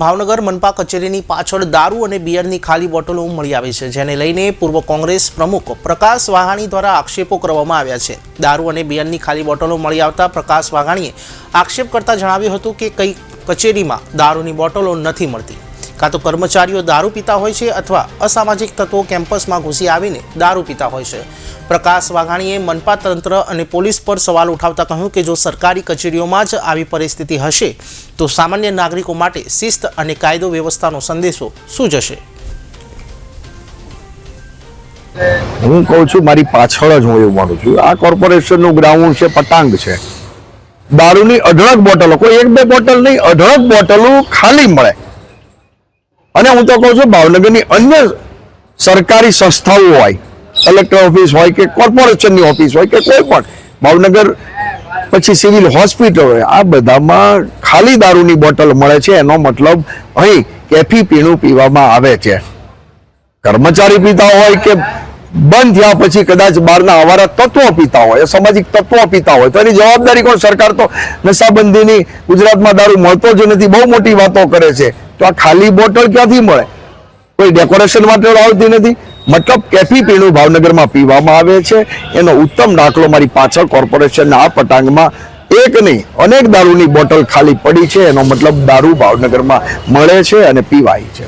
ભાવનગર મનપા કચેરીની પાછળ દારૂ અને બિયરની ખાલી બોટલો મળી આવી છે, જેને લઈને પૂર્વ કોંગ્રેસ પ્રમુખ પ્રકાશ વાઘાણી દ્વારા આક્ષેપો કરવામાં આવ્યા છે. દારૂ અને બિયરની ખાલી બોટલો મળી આવતા પ્રકાશ વાઘાણીએ આક્ષેપ કરતા જણાવ્યું હતું કે કઈ કચેરીમાં દારૂની બોટલો નથી મળતી. કાં તો કર્મચારીઓ દારૂ પીતા હોય છે અથવા અસામાજિક તત્વો કેમ્પસમાં ઘૂસી આવીને દારૂ પીતા હોય છે. પ્રકાશ વાઘાણીએ મનપા તંત્ર અને પોલીસ પર સવાલ ઉઠાવતા કહ્યું કે જો સરકારી કચેરીઓમાં જ આવી પરિસ્થિતિ હશે, તો સામાન્ય નાગરિકો માટે શિસ્ત અને કાયદો વ્યવસ્થાનો સંદેશો શું જશે હું કહું છું, મારી પાછળ જ હું એવું માનું છું. આ કોર્પોરેશનનું ગ્રાઉન્ડ છે, પટાંગ છે. દારૂની અઢળક બોટલો, કોઈ એક બે બોટલ નહીં, અઢળક બોટલો ખાલી મળે. અને હું તો કહું છું, ભાવનગરની અન્ય સરકારી સંસ્થાઓ હોય, કલેક્ટર ઓફિસ હોય કે કોર્પોરેશનની ઓફિસ હોય કે કોઈ પણ, ભાવનગર પછી સિવિલ હોસ્પિટલ હોય, આ બધામાં ખાલી દારૂની બોટલ મળે છે. એનો મતલબ અહીં કેફી પીણું પીવામાં આવે છે. કર્મચારી પીતા હોય કે બંધ થયા પછી કદાચ બહારના અવારા તત્વો પીતા હોય સામાજિક તત્વો પીતા હોય, તો એની જવાબદારી કોણ? સરકાર તો નશાબંધીની ગુજરાતમાં દારૂ મળતો જ નથી, બહુ મોટી વાતો કરે છે. તો આ ખાલી બોટલ ક્યાંથી મળે? કોઈ ડેકોરેશન માટે આવતી નથી. મતલબ કેફી પીણું ભાવનગરમાં પીવામાં આવે છે. એનો ઉત્તમ દાખલો મારી પાછળ કોર્પોરેશનના આ પટાંગમાં એક નહીં, અનેક દારૂની બોટલ ખાલી પડી છે. એનો મતલબ દારૂ ભાવનગરમાં મળે છે અને પીવાય છે.